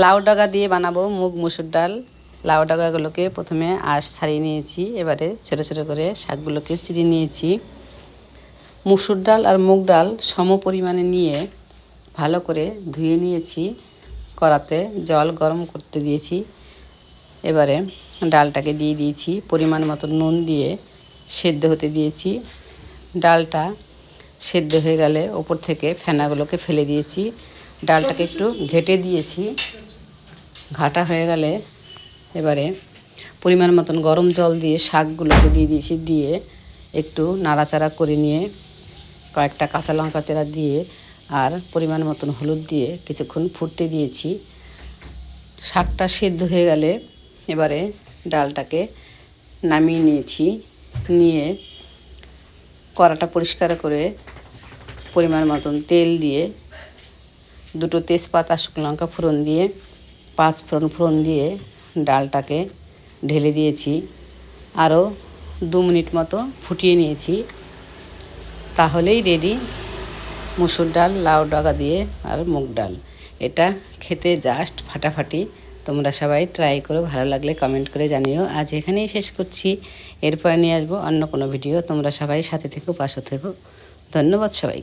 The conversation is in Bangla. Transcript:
লাউ ডাগা দিয়ে বানাবো মুগ, মুসুর ডাল। লাউ ডাগাগুলোকে প্রথমে আঁশ ছাড়িয়ে নিয়েছি, এবারে ছোটো ছোটো করে শাকগুলোকে চিড়ে নিয়েছি। মুসুর ডাল আর মুগ ডাল সম পরিমাণে নিয়ে ভালো করে ধুয়ে নিয়েছি, কড়াতে জল গরম করতে দিয়েছি। এবারে ডালটাকে দিয়ে দিয়েছি, পরিমাণ মতো নুন দিয়ে সেদ্ধ হতে দিয়েছি। ডালটা সেদ্ধ হয়ে গেলে ওপর থেকে ফেনাগুলোকে ফেলে দিয়েছি। ডালটাকে একটু ঘেটে দিয়েছি। ঘাটা হয়ে গেলে এবারে পরিমাণ মতন গরম জল দিয়ে শাকগুলোকে দিয়ে দিয়েছি, দিয়ে একটু নাড়াচাড়া করে নিয়ে কয়েকটা কাঁচা লঙ্কা চেরা দিয়ে আর পরিমাণ মতন হলুদ দিয়ে কিছুক্ষণ ফুটতে দিয়েছি। শাকটা সেদ্ধ হয়ে গেলে এবারে ডালটাকে নামিয়ে নিয়েছি, নিয়ে কড়াটা পরিষ্কার করে পরিমাণ মতন তেল দিয়ে দুটো তেজপাতা, শুকনো লঙ্কা ফোড়ন দিয়ে, পাঁচ ফোড়ন ফোড়ন দিয়ে ডালটাকে ঢেলে দিয়েছি। আরও দু মিনিট মতো ফুটিয়ে নিয়েছি। তাহলেই রেডি মুসুর ডাল, লাউ ডাগা দিয়ে আর মুগ ডাল। এটা খেতে জাস্ট ফাটাফাটি। তোমরা সবাই ট্রাই করো, ভালো লাগলে কমেন্ট করে জানিও। আজ এখানেই শেষ করছি। এরপর নিয়ে আসব অন্য কোনো ভিডিও তোমরা সবাই সাথে থেকো, পাশে থেকো। ধন্যবাদ সবাই